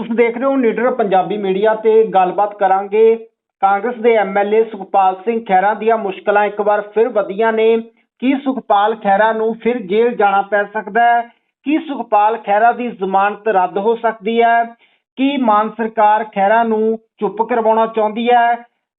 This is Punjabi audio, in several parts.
ਤੁਸੀਂ ਦੇਖ ਰਹੇ ਹੋ ਨੀਡਰ ਪੰਜਾਬੀ ਮੀਡੀਆ ਤੇ ਗੱਲਬਾਤ ਕਰਾਂਗੇ। ਕਾਂਗਰਸ ਦੇ ਐਮਐਲਏ ਸੁਖਪਾਲ ਸਿੰਘ ਖਹਿਰਾ ਦੀਆਂ ਮੁਸ਼ਕਲਾਂ ਇੱਕ ਵਾਰ ਫਿਰ ਵਧੀਆਂ ਨੇ। ਕੀ ਸੁਖਪਾਲ ਖਹਿਰਾ ਨੂੰ ਫਿਰ ਜੇਲ੍ਹ ਜਾਣਾ ਪੈ ਸਕਦਾ ਹੈ? ਕੀ ਸੁਖਪਾਲ ਖਹਿਰਾ ਦੀ ਜ਼ਮਾਨਤ ਰੱਦ ਹੋ ਸਕਦੀ ਹੈ? ਕੀ ਮਾਨ ਸਰਕਾਰ ਖਹਿਰਾ ਨੂੰ ਚੁੱਪ ਕਰਵਾਉਣਾ ਚਾਹੁੰਦੀ ਹੈ?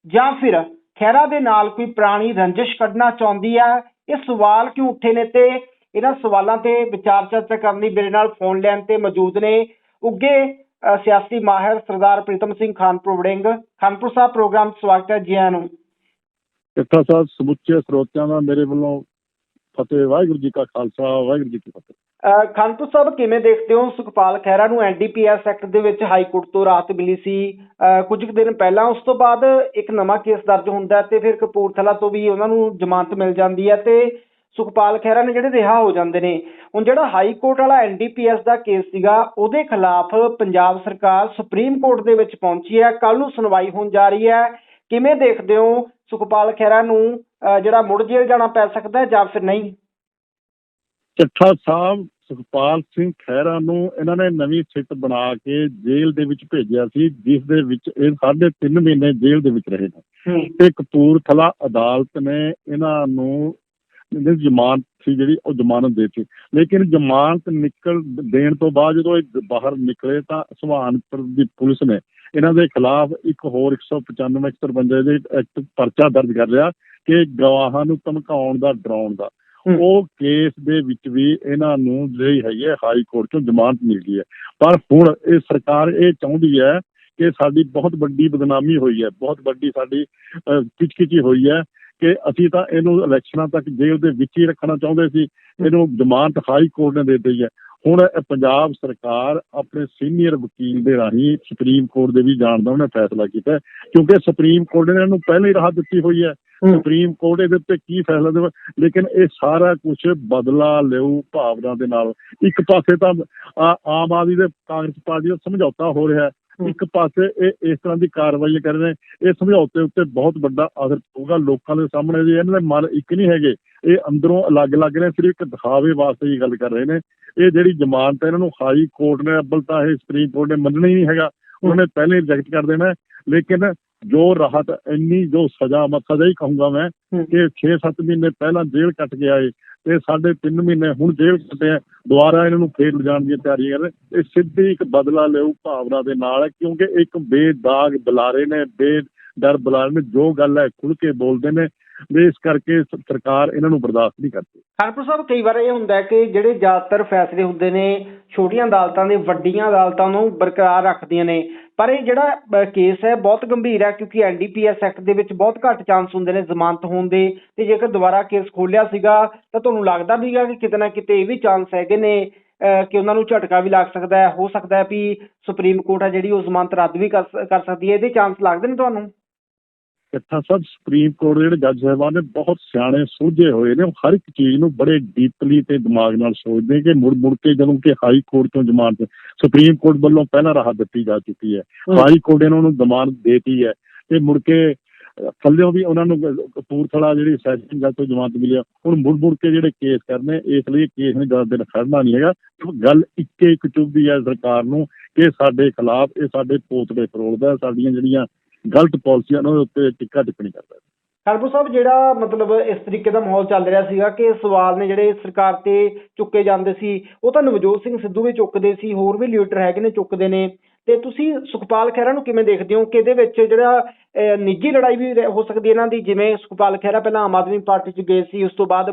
ਜਾਂ ਫਿਰ ਖਹਿਰਾ ਦੇ ਨਾਲ ਕੋਈ ਪੁਰਾਣੀ ਰੰਜਿਸ਼ ਕੱਢਣਾ ਚਾਹੁੰਦੀ ਹੈ? ਇਹ ਸਵਾਲ ਕਿਉਂ ਉੱਠੇ ਨੇ ਤੇ ਇਹਨਾਂ ਸਵਾਲਾਂ ਤੇ ਵਿਚਾਰ ਚਰਚਾ ਕਰਨ ਲਈ ਮੇਰੇ ਨਾਲ ਫੋਨ ਲੈਣ ਤੇ ਮੌਜੂਦ ਨੇ। ਉੱਗੇ ਸਿਆਸੀ ਮਾਹਿਰ ਸਰਦਾਰ ਪ੍ਰੀਤਮ ਸਿੰਘ ਖਾਨਪੁਰ ਵੜਿੰਗ ਖਾਨਪੁਰ ਸਾਹਿਬ ਪ੍ਰੋਗਰਾਮ 'ਚ ਸਵਾਗਤ ਹੈ ਜੀ ਆਇਆਂ ਨੂੰ। ਸਾਹਿਬ ਸਮੁੱਚੇ ਸਰੋਤਿਆਂ ਦਾ ਮੇਰੇ ਵੱਲੋਂ ਫਤਿਹ ਵਾਹਿਗੁਰੂ ਜੀ ਕਾ ਖਾਲਸਾ ਵਾਹਿਗੁਰੂ ਜੀ ਕੀ ਫਤਿਹ। ਖਾਨਪੁਰ ਸਾਹਿਬ ਕਿਵੇਂ ਦੇਖਦੇ ਹੋ? ਸੁਖਪਾਲ ਖਹਿਰਾ ਨੂੰ ਐਨਡੀਪੀਐਸ ਐਕਟ ਦੇ ਵਿੱਚ ਹਾਈ ਕੋਰਟ ਤੋਂ ਰਾਹਤ ਮਿਲੀ ਸੀ। ਕੁਝ ਕੁ ਦਿਨ ਪਹਿਲਾਂ ਉਸ ਤੋਂ ਬਾਅਦ ਇੱਕ ਨਵਾਂ ਕੇਸ ਦਰਜ ਹੁੰਦਾ ਤੇ ਫਿਰ ਕਪੂਰਥਲਾ ਤੋਂ ਵੀ ਉਹਨਾਂ ਨੂੰ ਜ਼ਮਾਨਤ ਮਿਲ ਜਾਂਦੀ ਹੈ ਤੇ ਸੁਖਪਾਲ ਖਹਿਰਾ ਨੇ ਜਿਹੜੇ ਰਿਹਾ ਹੋ ਜਾਂਦੇ ਨੇ ਹੁਣ ਜਿਹੜਾ ਹਾਈ ਕੋਰਟ ਵਾਲਾ ਐਨਡੀਪੀਐਸ ਦਾ ਕੇਸ ਸੀਗਾ ਉਹਦੇ ਖਿਲਾਫ ਪੰਜਾਬ ਸਰਕਾਰ ਸੁਪਰੀਮ ਕੋਰਟ ਦੇ ਵਿੱਚ ਪਹੁੰਚੀ ਹੈ ਕੱਲ ਨੂੰ ਸੁਣਵਾਈ ਹੋਣ ਜਾ ਰਹੀ ਹੈ। ਕਿਵੇਂ ਦੇਖਦੇ ਹੋ ਸੁਖਪਾਲ ਖਹਿਰਾ ਨੂੰ ਜਿਹੜਾ ਮੁੜ ਜੇਲ੍ਹ ਜਾਣਾ ਪੈ ਸਕਦਾ ਜਾਂ ਫਿਰ ਨਹੀਂ? ਚੱਠਾ ਸਾਹਿਬ ਸੁਖਪਾਲ ਸਿੰਘ ਖਹਿਰਾ ਨੂੰ ਇਹਨਾਂ ਨੇ ਨਵੀਂ ਸਿੱਟ ਬਣਾ ਕੇ ਜੇਲ੍ਹ ਦੇ ਵਿੱਚ ਭੇਜਿਆ ਸੀ ਜਿਸ ਦੇ ਵਿੱਚ ਇਹ ਸਾਢੇ ਤਿੰਨ ਮਹੀਨੇ ਜੇਲ੍ਹ ਦੇ ਵਿੱਚ ਰਹੇ ਨੇ। ਤੇ ਕਪੂਰਥਲਾ ਅਦਾਲਤ ਨੇ ਇਹਨਾਂ ਨੂੰ ਜਿਹੜੀ ਜ਼ਮਾਨਤ ਸੀ ਜਿਹੜੀ ਉਹ ਜ਼ਮਾਨਤ ਦੇ ਦਿੱਤੀ। ਲੇਕਿਨ ਜ਼ਮਾਨਤ ਨਿਕਲ ਦੇਣ ਤੋਂ ਬਾਅਦ ਜਦੋਂ ਇਹ ਬਾਹਰ ਨਿਕਲੇ ਤਾਂ ਸੁਹਾਨਪੁਰ ਦੀ ਪੁਲਿਸ ਨੇ ਇਹਨਾਂ ਦੇ ਖਿਲਾਫ ਇੱਕ ਹੋਰ 195 153 ਦੇ ਐਕਟ ਪਰਚਾ ਦਰਜ ਕਰ ਲਿਆ ਕਿ ਗਵਾਹਾਂ ਨੂੰ ਧਮਕਾਉਣ ਦਾ ਡਰਾਉਣ ਦਾ। ਉਹ ਕੇਸ ਦੇ ਵਿੱਚ ਵੀ ਇਹਨਾਂ ਨੂੰ ਜਿਹੜੀ ਹੈਗੀ ਹੈ ਹਾਈ ਕੋਰਟ ਚੋਂ ਜ਼ਮਾਨਤ ਮਿਲ ਗਈ ਹੈ। ਪਰ ਹੁਣ ਇਹ ਸਰਕਾਰ ਇਹ ਚਾਹੁੰਦੀ ਹੈ ਕਿ ਸਾਡੀ ਬਹੁਤ ਵੱਡੀ ਬਦਨਾਮੀ ਹੋਈ ਹੈ ਬਹੁਤ ਵੱਡੀ ਸਾਡੀ ਕਿਚਕਿਚੀ ਹੋਈ ਹੈ। ਕਿ ਅਸੀਂ ਤਾਂ ਇਹਨੂੰ ਇਲੈਕਸ਼ਨਾਂ ਤੱਕ ਜੇਲ੍ਹ ਦੇ ਵਿੱਚ ਹੀ ਰੱਖਣਾ ਚਾਹੁੰਦੇ ਸੀ ਇਹਨੂੰ ਜ਼ਮਾਨਤ ਹਾਈ ਕੋਰਟ ਨੇ ਦੇ ਦਿੱਤੀ ਹੈ। ਹੁਣ ਪੰਜਾਬ ਸਰਕਾਰ ਆਪਣੇ ਸੀਨੀਅਰ ਵਕੀਲ ਦੇ ਰਾਹੀਂ ਸੁਪਰੀਮ ਕੋਰਟ ਦੇ ਵੀ ਜਾਣ ਦਾ ਉਹਨੇ ਫੈਸਲਾ ਕੀਤਾ ਕਿਉਂਕਿ ਸੁਪਰੀਮ ਕੋਰਟ ਨੇ ਇਹਨੂੰ ਪਹਿਲਾਂ ਹੀ ਰਾਹਤ ਦਿੱਤੀ ਹੋਈ ਹੈ। ਸੁਪਰੀਮ ਕੋਰਟ ਇਹਦੇ ਉੱਤੇ ਕੀ ਫੈਸਲਾ ਦੇਵੇ? ਲੇਕਿਨ ਇਹ ਸਾਰਾ ਕੁਝ ਬਦਲਾ ਲਿਓ ਭਾਵਨਾ ਦੇ ਨਾਲ। ਇੱਕ ਪਾਸੇ ਤਾਂ ਆਮ ਆਦਮੀ ਦੇ ਕਾਂਗਰਸ ਪਾਰਟੀ ਦਾ ਸਮਝੌਤਾ ਹੋ ਰਿਹਾ। ਇੱਕ ਪਾਸੇ ਇਹ ਇਸ ਤਰ੍ਹਾਂ ਦੀ ਕਾਰਵਾਈ ਕਰ ਰਹੇ ਨੇ। ਇਹ ਸਮਝੌਤੇ ਉੱਤੇ ਬਹੁਤ ਵੱਡਾ ਅਸਰ ਪਊਗਾ ਲੋਕਾਂ ਦੇ ਸਾਹਮਣੇ ਜੀ ਇਹਨਾਂ ਦੇ ਮਨ ਇੱਕ ਨਹੀਂ ਹੈਗੇ। ਇਹ ਅੰਦਰੋਂ ਅਲੱਗ-ਅਲੱਗ ਨੇ, ਸਿਰਫ ਇੱਕ ਦਿਖਾਵੇ ਵਾਸਤੇ ਹੀ ਗੱਲ ਕਰ ਰਹੇ ਨੇ। ਇਹ ਜਿਹੜੀ ਜ਼ਮਾਨਤ ਹੈ, ਇਹਨਾਂ ਨੂੰ ਹਾਈ ਕੋਰਟ ਨੇ ਅੱਬਲ ਤਾਂ ਇਹ ਸੁਪਰੀਮ ਕੋਰਟ ਨੇ ਮੰਨਣਾ ਹੀ ਨਹੀਂ ਹੈਗਾ। ਉਹਨੇ ਪਹਿਲੇ ਰਿਜੈਕਟ ਕਰ ਦੇਣਾ ਲੇਕਿਨ ਜੋ ਰਾਹਤ ਇੰਨੀ ਜੋ ਸਜ਼ਾ ਮੈਂ ਸਜ਼ਾ ਹੀ ਕਹੂੰਗਾ ਮੈਂ। ਕਿ 6-7 ਮਹੀਨੇ ਪਹਿਲਾਂ ਜੇਲ੍ਹ ਕੱਟ ਕੇ ਆਏ ਤੇ ਸਾਢੇ ਤਿੰਨ ਮਹੀਨੇ ਹੁਣ ਜੇਲ੍ਹ ਕੱਟੇ ਆ ਦੁਬਾਰਾ ਇਹਨਾਂ ਨੂੰ ਫੇਰ ਲਿਜਾਣ ਦੀ ਤਿਆਰੀ ਕਰ ਰਹੇ ਇਹ ਸਿੱਧੀ ਇੱਕ ਬਦਲਾ ਲਿਓ ਭਾਵਨਾ ਦੇ ਨਾਲ ਕਿਉਂਕਿ ਇੱਕ ਬੇਦਾਗ ਬੁਲਾਰੇ ਨੇ ਬੇ ਡਰ ਬੁਲਾਰੇ ਨੇ ਜੋ ਗੱਲ ਹੈ ਖੁੱਲ ਕੇ ਬੋਲਦੇ ਨੇ ਵੀ ਇਸ ਕਰਕੇ ਸਰਕਾਰ ਇਹਨਾਂ ਨੂੰ ਬਰਦਾਸ਼ਤ ਨਹੀਂ ਕਰਦੀ। ਖਾਨਪੁਰ ਸਾਹਿਬ, ਕਈ ਵਾਰ ਇਹ ਹੁੰਦਾ ਕਿ ਜਿਹੜੇ ਜ਼ਿਆਦਾਤਰ ਫੈਸਲੇ ਹੁੰਦੇ ਨੇ, ਛੋਟੀਆਂ ਅਦਾਲਤਾਂ ਦੇ, ਵੱਡੀਆਂ ਅਦਾਲਤਾਂ ਨੂੰ ਬਰਕਰਾਰ ਰੱਖਦੀਆਂ ਨੇ। ਪਰ ਇਹ ਜਿਹੜਾ ਕੇਸ ਹੈ, ਬਹੁਤ ਗੰਭੀਰ ਹੈ, ਕਿਉਂਕਿ ਐਨਡੀਪੀਐਸ ਐਕਟ ਦੇ ਵਿੱਚ ਬਹੁਤ ਘੱਟ ਚਾਂਸ ਹੁੰਦੇ ਨੇ ਜ਼ਮਾਨਤ ਹੋਣ ਦੇ। ਤੇ ਜੇਕਰ ਦੁਬਾਰਾ ਕੇਸ ਖੋਲਿਆ ਸੀਗਾ, ਤਾਂ ਤੁਹਾਨੂੰ ਲੱਗਦਾ ਵੀਗਾ ਕਿ ਕਿਤੇ ਨਾ ਕਿਤੇ ਇਹ ਵੀ ਚਾਂਸ ਹੈਗੇ ਨੇ ਕਿ ਉਹਨਾਂ ਨੂੰ ਝਟਕਾ ਵੀ ਲੱਗ ਸਕਦਾ ਹੈ। ਹੋ ਸਕਦਾ ਹੈ ਵੀ ਸੁਪਰੀਮ ਕੋਰਟ ਹੈ ਜਿਹੜੀ ਉਹ ਜ਼ਮਾਨਤ ਰੱਦ ਵੀ ਕਰ ਸਕਦੀ ਹੈ। ਇਹਦੇ ਚਾਂਸ ਲੱਗਦੇ ਨੇ ਤੁਹਾਨੂੰ? ਇਥਾ ਸਭ ਸੁਪਰੀਮ ਕੋਰਟ ਦੇ ਜਿਹੜੇ ਜੱਜ ਸਾਹਿਬਾਨ ਨੇ ਬਹੁਤ ਸਿਆਣੇ ਸੂਝੇ ਹੋਏ ਨੇ। ਉਹ ਹਰ ਇੱਕ ਚੀਜ਼ ਨੂੰ ਬੜੇ ਡੀਪਲੀ ਤੇ ਦਿਮਾਗ ਨਾਲ ਸੋਚਦੇ ਕਿ ਮੁੜ ਮੁੜ ਕੇ ਜਦੋਂ ਕਿ ਹਾਈ ਕੋਰਟ ਤੋਂ ਜ਼ਮਾਨਤ ਸੁਪਰੀਮ ਕੋਰਟ ਵੱਲੋਂ ਪਹਿਲਾਂ ਰਾਹਤ ਦਿੱਤੀ ਜਾ ਚੁੱਕੀ ਹੈ। ਹਾਈ ਕੋਰਟ ਨੇ ਉਹਨਾਂ ਨੂੰ ਜ਼ਮਾਨਤ ਦੇਤੀ ਹੈ ਤੇ ਮੁੜ ਕੇ ਥੱਲਿਓਂ ਵੀ ਉਹਨਾਂ ਨੂੰ ਕਪੂਰਥਲਾ ਜਿਹੜੀ ਸੈਸ਼ਨ ਜੱਜ ਤੋਂ ਜ਼ਮਾਨਤ ਮਿਲੀ ਆ ਹੁਣ ਮੁੜ ਮੁੜ ਕੇ ਜਿਹੜੇ ਕੇਸ ਕਰਨੇ ਇਸ ਲਈ ਕੇਸ ਨੇ ਜ਼ਿਆਦਾ ਦਿਨ ਖੜਨਾ ਨਹੀਂ ਹੈਗਾ। ਗੱਲ ਇੱਕੇ ਇੱਕ ਚੁੱਭਦੀ ਹੈ ਸਰਕਾਰ ਨੂੰ ਕਿ ਸਾਡੇ ਖਿਲਾਫ ਇਹ ਸਾਡੇ ਪੋਤੜੇ ਫਰੋਲਦਾ ਸਾਡੀਆਂ ਜਿਹੜੀਆਂ ਗਲਤ ਪਾਲਿਸੀਆਂ ਨੇ ਉਹਦੇ ਉੱਤੇ ਟਿੱਕਾ ਟਿੱਪਣੀ ਕਰਦਾ ਹੈ। ਖਾਲਪੁਰ ਸਾਹਿਬ ਜਿਹੜਾ ਮਤਲਬ ਇਸ ਤਰੀਕੇ ਦਾ ਮਾਹੌਲ ਚੱਲ ਰਿਹਾ ਸੀਗਾ ਕਿ ਸਵਾਲ ਨੇ ਜਿਹੜੇ ਸਰਕਾਰ ਤੇ ਚੁੱਕੇ ਜਾਂਦੇ ਸੀ ਉਹ ਤਾਂ ਨਵਜੋਤ ਸਿੰਘ ਸਿੱਧੂ ਵੀ ਚੁੱਕਦੇ ਸੀ ਹੋਰ ਵੀ ਲੀਡਰ ਹੈਗੇ ਨੇ ਚੁੱਕਦੇ ਨੇ ਤੇ ਤੁਸੀਂ ਸੁਖਪਾਲ ਖਹਿਰਾ ਨੂੰ ਕਿਵੇਂ ਦੇਖਦੇ ਹੋ ਕਿ ਇਹਦੇ ਵਿੱਚ ਜਿਹੜਾ ਅਹ, ਨਿੱਜੀ ਲੜਾਈ ਵੀ ਹੋ ਸਕਦੀ ਹੈ ਇਹਨਾਂ ਦੀ ਜਿਵੇਂ ਸੁਖਪਾਲ ਖਹਿਰਾ ਪਹਿਲਾਂ ਆਮ ਆਦਮੀ ਪਾਰਟੀ 'ਚ ਗਏ ਸੀ ਉਸ ਤੋਂ ਬਾਅਦ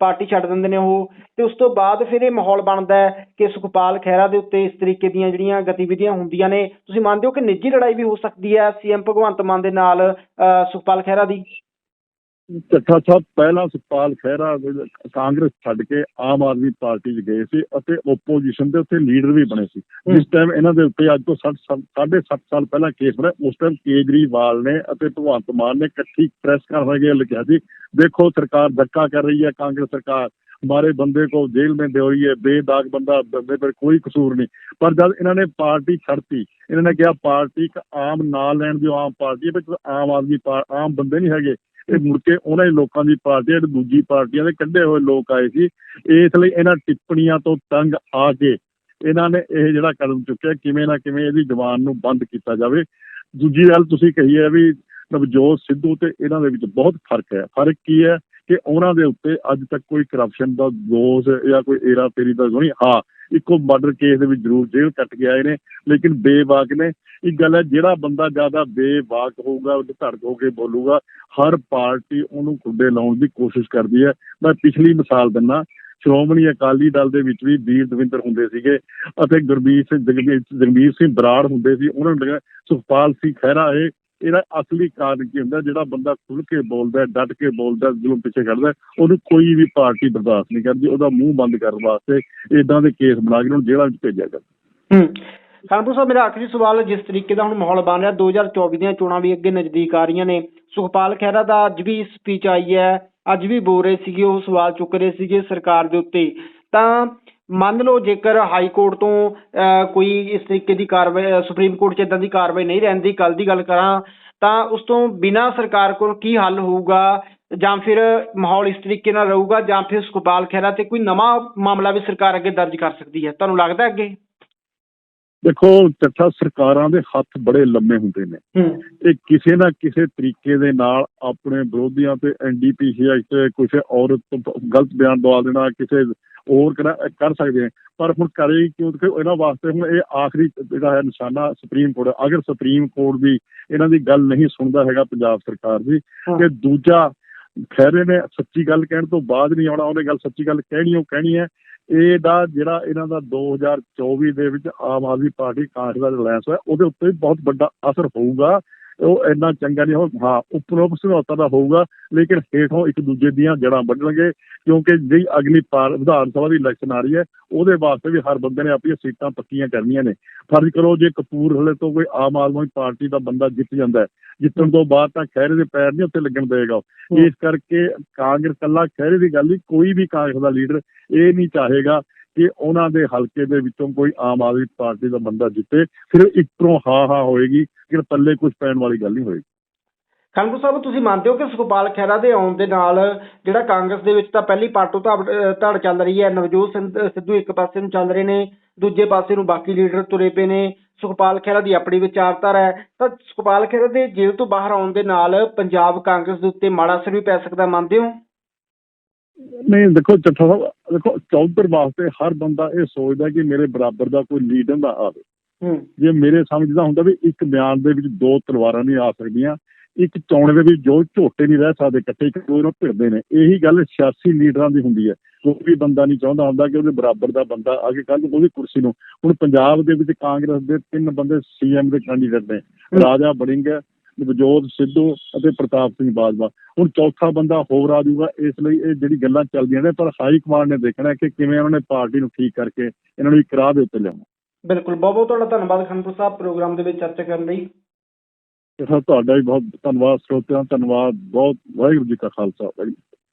ਪਾਰਟੀ ਛੱਡ ਦਿੰਦੇ ਨੇ ਉਹ। ਤੇ ਉਸ ਤੋਂ ਬਾਅਦ ਫਿਰ ਇਹ ਮਾਹੌਲ ਬਣਦਾ ਹੈ ਕਿ ਸੁਖਪਾਲ ਖਹਿਰਾ ਦੇ ਉੱਤੇ ਇਸ ਤਰੀਕੇ ਦੀਆਂ ਜਿਹੜੀਆਂ ਗਤੀਵਿਧੀਆਂ ਹੁੰਦੀਆਂ ਨੇ ਤੁਸੀਂ ਮੰਨਦੇ ਹੋ ਕਿ ਨਿੱਜੀ ਲੜਾਈ ਵੀ ਹੋ ਸਕਦੀ ਹੈ ਸੀਐਮ ਭਗਵੰਤ ਮਾਨ ਦੇ ਨਾਲ ਅਹ, ਸੁਖਪਾਲ ਖਹਿਰਾ ਦੀ? ਚੱਠਾ ਸਾਹਿਬ ਪਹਿਲਾਂ ਸੁਖਪਾਲ ਖਹਿਰਾ ਕਾਂਗਰਸ ਛੱਡ ਕੇ ਆਮ ਆਦਮੀ ਪਾਰਟੀ 'ਚ ਗਏ ਸੀ ਅਤੇ ਓਪੋਜੀਸ਼ਨ ਦੇ ਉੱਤੇ ਲੀਡਰ ਵੀ ਬਣੇ ਸੀ। ਜਿਸ ਟਾਈਮ ਇਹਨਾਂ ਦੇ ਉੱਤੇ ਅੱਜ ਤੋਂ ਸਾਢੇ 7 ਸਾਲ ਪਹਿਲਾਂ ਕੇਸ ਬਣਿਆ ਉਸ ਟਾਈਮ ਕੇਜਰੀਵਾਲ ਨੇ ਅਤੇ ਭਗਵੰਤ ਮਾਨ ਨੇ ਇਕੱਠੀ ਪ੍ਰੈਸ ਕਰ ਕਰਕੇ ਲਿਖਿਆ ਸੀ ਦੇਖੋ ਸਰਕਾਰ ਧੱਕਾ ਕਰ ਰਹੀ ਹੈ ਕਾਂਗਰਸ ਸਰਕਾਰ ਮਾਰੇ ਬੰਦੇ ਕੋ ਜੇਲ੍ਹ ਮੇਂ ਦੇ ਹੋਈ ਹੈ ਬੇਦਾਗ ਬੰਦਾ ਬੰਦੇ ਪਰ ਕੋਈ ਕਸੂਰ ਨਹੀਂ। ਪਰ ਜਦ ਇਹਨਾਂ ਨੇ ਪਾਰਟੀ ਛੱਡਤੀ ਇਹਨਾਂ ਨੇ ਕਿਹਾ ਪਾਰਟੀ ਇੱਕ ਆਮ ਨਾਂ ਲੈਣ ਦੀ ਆਮ ਪਾਰਟੀ ਵਿੱਚ ਆਮ ਆਦਮੀ ਆਮ ਬੰਦੇ ਨਹੀਂ ਹੈਗੇ। ਇਹ ਮੁੜ ਕੇ ਉਹਨਾਂ ਹੀ ਲੋਕਾਂ ਦੀ ਪਾਰਟੀ ਹੈ ਜਿਹੜੀ ਦੂਜੀ ਪਾਰਟੀਆਂ ਦੇ ਕੱਢੇ ਹੋਏ ਲੋਕ ਆਏ ਸੀ। ਇਸ ਲਈ ਇਹਨਾਂ ਟਿੱਪਣੀਆਂ ਤੋਂ ਤੰਗ ਆ ਕੇ ਇਹਨਾਂ ਨੇ ਇਹ ਜਿਹੜਾ ਕਦਮ ਚੁੱਕਿਆ, ਕਿਵੇਂ ਨਾ ਕਿਵੇਂ ਇਹਦੀ ਜ਼ਬਾਨ ਨੂੰ ਬੰਦ ਕੀਤਾ ਜਾਵੇ। ਦੂਜੀ ਗੱਲ ਤੁਸੀਂ ਕਹੀ ਹੈ ਵੀ ਨਵਜੋਤ ਸਿੱਧੂ ਤੇ ਇਹਨਾਂ ਦੇ ਵਿੱਚ ਬਹੁਤ ਫ਼ਰਕ ਹੈ। ਫ਼ਰਕ ਕੀ ਹੈ ਕਿ ਉਹਨਾਂ ਦੇ ਉੱਤੇ ਅੱਜ ਤੱਕ ਕੋਈ ਕਰਪਸ਼ਨ ਦਾ ਦੋਸ਼ ਜਾਂ ਕੋਈ ਏਰਾ ਫੇਰੀ ਦਾ ਨਹੀਂ। ਹਾਂ ਇੱਕੋ ਮਰਡਰ ਕੇਸ ਦੇ ਵਿੱਚ ਜ਼ਰੂਰ ਜੇਲ੍ਹ ਕੱਟ ਕੇ ਆਏ ਨੇ, ਲੇਕਿਨ ਬੇਵਾਕ ਨੇ। ਇੱਕ ਗੱਲ ਹੈ, ਜਿਹੜਾ ਬੰਦਾ ਜ਼ਿਆਦਾ ਬੇਬਾਕ ਹੋਊਗਾ ਉਹ ਧੜਕ ਹੋ ਕੇ ਬੋਲੂਗਾ, ਹਰ ਪਾਰਟੀ ਉਹਨੂੰ ਖੁੱਡੇ ਲਾਉਣ ਦੀ ਕੋਸ਼ਿਸ਼ ਕਰਦੀ ਹੈ। ਮੈਂ ਪਿਛਲੀ ਮਿਸਾਲ ਦਿੰਦਾ, ਸ਼੍ਰੋਮਣੀ ਅਕਾਲੀ ਦਲ ਦੇ ਵਿੱਚ ਵੀ ਵੀਰ ਦਵਿੰਦਰ ਹੁੰਦੇ ਸੀਗੇ ਅਤੇ ਗੁਰਬੀਰ ਸਿੰਘ, ਜਗਬੀਰ ਜਗਬੀਰ ਸਿੰਘ ਬਰਾੜ ਹੁੰਦੇ ਸੀ, ਉਹਨਾਂ ਨੂੰ ਸੁਖਪਾਲ ਸਿੰਘ ਖਹਿਰਾ ਇਹ ਇਹਦਾ ਅਸਲੀ ਕਾਰਨ ਕੀ ਹੁੰਦਾ? ਜਿਹੜਾ ਬੰਦਾ ਖੁੱਲ ਕੇ ਬੋਲਦਾ ਡਟ ਕੇ ਬੋਲਦਾ ਜ਼ੁਲਮ ਪਿੱਛੇ ਖੜਦਾ ਉਹਨੂੰ ਕੋਈ ਵੀ ਪਾਰਟੀ ਬਰਦਾਸ਼ਤ ਨਹੀਂ ਕਰਦੀ, ਉਹਦਾ ਮੂੰਹ ਬੰਦ ਕਰਨ ਵਾਸਤੇ ਇਦਾਂ ਦੇ ਕੇਸ ਬਣਾ ਕੇ ਉਹਨੂੰ ਜੇਲ੍ਹਾਂ ਵਿੱਚ ਭੇਜਿਆ ਜਾਂਦਾ। ਹੂੰ। ਖਾਨਪੁਰ ਸਾਹਿਬ, ਮੇਰਾ ਆਖਰੀ ਸਵਾਲ ਜਿਸ ਤਰੀਕੇ ਦਾ ਹੁਣ ਮਾਹੌਲ ਬਣ ਰਿਹਾ 2024 ਦੀਆਂ ਚੋਣਾਂ ਵੀ ਅੱਗੇ ਨਜ਼ਦੀਕ ਆ ਰਹੀਆਂ ਨੇ। ਸੁਖਪਾਲ ਖਹਿਰਾ ਦਾ ਅੱਜ ਵੀ ਸਪੀਚ ਆਈ ਹੈ, ਅੱਜ ਵੀ ਬੋਲ ਰਹੇ ਸੀਗੇ, ਉਹ ਸਵਾਲ ਚੁੱਕ ਰਹੇ ਸੀਗੇ ਸਰਕਾਰ ਦੇ ਉੱਤੇ। ਤਾਂ ਮੰਨ ਲਓ ਜੇਕਰ ਹਾਈ ਕੋਰਟ ਤੋਂ ਅਹ, ਕੋਈ ਇਸ ਤਰੀਕੇ ਦੀ ਕਾਰਵਾਈ ਸੁਪਰੀਮ ਕੋਰਟ 'ਚ ਇਦਾਂ ਦੀ ਕਾਰਵਾਈ ਨਹੀਂ ਰਹਿੰਦੀ ਕੱਲ ਦੀ ਗੱਲ ਕਰਾਂ ਤਾਂ ਉਸ ਤੋਂ ਬਿਨਾਂ ਸਰਕਾਰ ਕੋਲ ਕੀ ਹੱਲ ਹੋਊਗਾ? ਜਾਂ ਫਿਰ ਮਾਹੌਲ ਇਸ ਤਰੀਕੇ ਨਾਲ ਰਹੂਗਾ ਜਾਂ ਫਿਰ ਸੁਖਪਾਲ ਖਹਿਰਾ ਤੇ ਕੋਈ ਨਵਾਂ ਮਾਮਲਾ ਵੀ ਸਰਕਾਰ ਅੱਗੇ ਦਰਜ ਕਰ ਸਕਦੀ ਹੈ? ਤੁਹਾਨੂੰ ਲੱਗਦਾ ਅੱਗੇ? ਦੇਖੋ ਚੱਠਾ ਸਰਕਾਰਾਂ ਦੇ ਹੱਥ ਬੜੇ ਲੰਮੇ ਹੁੰਦੇ ਨੇ ਇਹ ਕਿਸੇ ਨਾ ਕਿਸੇ ਤਰੀਕੇ ਦੇ ਨਾਲ ਆਪਣੇ ਵਿਰੋਧੀਆਂ ਤੇ ਐਨਡੀਪੀਸੀ ਤੇ ਕੁਝ ਔਰਤ ਤੋਂ ਗਲਤ ਬਿਆਨ ਦਵਾ ਦੇਣਾ ਕਿਸੇ ਹੋਰ ਕਰਾ ਸਕਦੇ ਨੇ ਪਰ ਹੁਣ ਕਰੇ ਕਿਉਂ ਕਿ ਇਹਨਾਂ ਵਾਸਤੇ ਹੁਣ ਇਹ ਆਖਰੀ ਜਿਹੜਾ ਹੈ ਨਿਸ਼ਾਨਾ ਸੁਪਰੀਮ ਕੋਰਟ। ਅਗਰ ਸੁਪਰੀਮ ਕੋਰਟ ਵੀ ਇਹਨਾਂ ਦੀ ਗੱਲ ਨਹੀਂ ਸੁਣਦਾ ਹੈਗਾ ਪੰਜਾਬ ਸਰਕਾਰ ਦੀ। ਤੇ ਦੂਜਾ ਖੈਰੇ ਨੇ ਸੱਚੀ ਗੱਲ ਕਹਿਣ ਤੋਂ ਬਾਅਦ ਨਹੀਂ ਆਉਣਾ ਉਹਨੇ ਗੱਲ ਸੱਚੀ ਗੱਲ ਕਹਿਣੀ ਉਹ ਕਹਿਣੀ ਹੈ ਇਹਦਾ ਜਿਹੜਾ ਇਹਨਾਂ ਦਾ 2024 ਦੇ ਵਿੱਚ ਆਮ ਆਦਮੀ ਪਾਰਟੀ ਕਾਂਗਰਸ ਦਾ ਰਿਲਾਇੰਸ ਹੈ ਉਹਦੇ ਉੱਤੇ ਬਹੁਤ ਵੱਡਾ ਅਸਰ ਹੋਊਗਾ। ਉਹ ਇੰਨਾ ਚੰਗਾ ਨਹੀਂ ਹੋ ਹਾਂ ਉੱਪਰੋਂ ਸਮਝੌਤਾ ਦਾ ਹੋਊਗਾ ਲੇਕਿਨ ਹੇਠੋਂ ਇੱਕ ਦੂਜੇ ਦੀਆਂ ਜੜਾਂ ਵੱਢਣਗੇ ਕਿਉਂਕਿ ਜਿਹੜੀ ਅਗਲੀ ਪਾਰ ਵਿਧਾਨ ਸਭਾ ਦੀ ਇਲੈਕਸ਼ਨ ਆ ਰਹੀ ਹੈ ਉਹਦੇ ਵਾਸਤੇ ਵੀ ਹਰ ਬੰਦੇ ਨੇ ਆਪਣੀਆਂ ਸੀਟਾਂ ਪੱਕੀਆਂ ਕਰਨੀਆਂ ਨੇ। ਫਰਜ਼ ਕਰੋ ਜੇ ਕਪੂਰਥਲੇ ਤੋਂ ਕੋਈ ਆਮ ਆਦਮੀ ਪਾਰਟੀ ਦਾ ਬੰਦਾ ਜਿੱਤ ਜਾਂਦਾ ਹੈ ਜਿੱਤਣ ਤੋਂ ਬਾਅਦ ਤਾਂ ਖਹਿਰੇ ਦੇ ਪੈਰ ਨਹੀਂ ਉੱਤੇ ਲੱਗਣ ਦੇਗਾ। ਇਸ ਕਰਕੇ ਕਾਂਗਰਸ ਕੱਲਾ ਖਹਿਰੇ ਦੀ ਗੱਲ ਨਹੀਂ ਕੋਈ ਵੀ ਕਾਂਗਰਸ ਦਾ ਲੀਡਰ ਇਹ ਨਹੀਂ ਚਾਹੇਗਾ ਕਿ ਉਹਨਾਂ ਦੇ ਹਲਕੇ ਦੇ ਵਿੱਚੋਂ ਕੋਈ ਆਮ ਆਦਮੀ ਪਾਰਟੀ ਦਾ ਬੰਦਾ ਜਿੱਤੇ, ਫਿਰ ਇੱਕਰੋਂ ਹਾਂ ਹਾਂ ਹੋਏਗੀ ਕਿ ਪੱਲੇ ਕੁਝ ਪੈਣ ਵਾਲੀ ਗੱਲ ਨਹੀਂ ਹੋਏਗੀ। ਖਾਨਪੁਰ ਸਾਹਿਬ, ਤੁਸੀਂ ਮੰਨਦੇ ਹੋ ਕਿ ਸੁਖਪਾਲ ਖਹਿਰਾ ਦੇ ਆਉਣ ਦੇ ਨਾਲ ਜਿਹੜਾ ਕਾਂਗਰਸ ਦੇ ਵਿੱਚ ਤਾਂ ਪਹਿਲੀ ਪਾਟੋ ਧੜ ਧੜ ਚੱਲ ਰਹੀ ਹੈ, ਨਵਜੋਤ ਸਿੰਘ- ਸਿੱਧੂ ਇੱਕ ਪਾਸੇ ਨੂੰ ਚੱਲ ਰਹੇ ਨੇ, ਦੂਜੇ ਪਾਸੇ ਨੂੰ ਬਾਕੀ ਲੀਡਰ ਤੁਰੇ ਪਏ ਨੇ, ਸੁਖਪਾਲ ਖਹਿਰਾ ਦੀ ਆਪਣੀ ਵਿਚਾਰਧਾਰਾ ਹੈ। ਤਾਂ ਸੁਖਪਾਲ ਖਹਿਰਾ ਦੇ ਜੇਲ੍ਹ ਤੋਂ ਬਾਹਰ ਆਉਣ ਦੇ ਨਾਲ ਪੰਜਾਬ ਕਾਂਗਰਸ ਦੇ ਉੱਤੇ ਮਾੜਾ ਅਸਰ ਵੀ ਪੈ ਸਕਦਾ, ਮੰਨਦੇ ਹੋ? ਨਹੀਂ ਦੇਖੋ ਚੱਠਾ ਸਾਹਿਬ ਦੇਖੋ ਚੌਧਰ ਵਾਸਤੇ ਹਰ ਬੰਦਾ ਇਹ ਸੋਚਦਾ ਕਿ ਮੇਰੇ ਬਰਾਬਰ ਦਾ ਕੋਈ ਲੀਡਰ ਨਾ ਆਵੇ। ਜੇ ਮੇਰੇ ਸਮਝਦਾ ਹੁੰਦਾ ਵੀ ਇੱਕ ਬਿਆਨ ਦੇ ਵਿੱਚ ਦੋ ਤਲਵਾਰਾਂ ਨਹੀਂ ਆ ਸਕਦੀਆਂ ਇੱਕ ਚੌਣੇ ਦੇ ਵਿੱਚ ਜੋ ਝੋਟੇ ਨਹੀਂ ਰਹਿ ਸਕਦੇ ਇਕੱਠੇ ਇੱਕ ਦੂਜੇ ਨੂੰ ਭਿੜਦੇ ਨੇ ਇਹੀ ਗੱਲ ਸਿਆਸੀ ਲੀਡਰਾਂ ਦੀ ਹੁੰਦੀ ਹੈ। ਕੋਈ ਵੀ ਬੰਦਾ ਨਹੀਂ ਚਾਹੁੰਦਾ ਹੁੰਦਾ ਕਿ ਉਹਦੇ ਬਰਾਬਰ ਦਾ ਬੰਦਾ ਆ ਕੇ ਕੱਲ੍ਹ ਨੂੰ ਉਹਦੀ ਕੁਰਸੀ ਨੂੰ। ਹੁਣ ਪੰਜਾਬ ਦੇ ਵਿੱਚ ਕਾਂਗਰਸ ਦੇ ਤਿੰਨ ਬੰਦੇ ਸੀਐਮ ਦੇ ਕੈਂਡੀਡੇਟ ਨੇ। ਰਾਜਾ ਬੜਿੰਗ ਨਵਜੋਤ ਸਿੱਧੂ ਅਤੇ ਪ੍ਰਤਾਪ ਸਿੰਘ ਬਾਜਵਾ। ਹੁਣ ਚੌਥਾ ਬੰਦਾ ਹੋਰ ਆ ਜਾਊਗਾ ਇਸ ਲਈ ਇਹ ਜਿਹੜੀ ਗੱਲਾਂ ਚੱਲਦੀਆਂ ਨੇ ਪਰ ਹਾਈ ਕਮਾਂਡ ਨੇ ਦੇਖਣਾ ਕਿ ਕਿਵੇਂ ਉਹਨਾਂ ਨੇ ਪਾਰਟੀ ਨੂੰ ਠੀਕ ਕਰਕੇ ਇਹਨਾਂ ਨੂੰ ਇੱਕ ਰਾਹ ਦੇ ਉੱਤੇ ਲਿਆਉਣਾ। ਬਿਲਕੁਲ ਬਹੁਤ ਬਹੁਤ ਤੁਹਾਡਾ ਧੰਨਵਾਦ ਖਾਨਪੁਰ ਸਾਹਿਬ ਪ੍ਰੋਗਰਾਮ ਦੇ ਵਿੱਚ ਚਰਚਾ ਕਰਨ ਲਈ। ਤੁਹਾਡਾ ਵੀ ਬਹੁਤ ਧੰਨਵਾਦ ਸਰੋਤਿਆਂ ਧੰਨਵਾਦ ਬਹੁਤ ਵਾਹਿਗੁਰੂ ਜੀ ਕਾ ਖਾਲਸਾ ਵਾਹਿਗੁਰੂ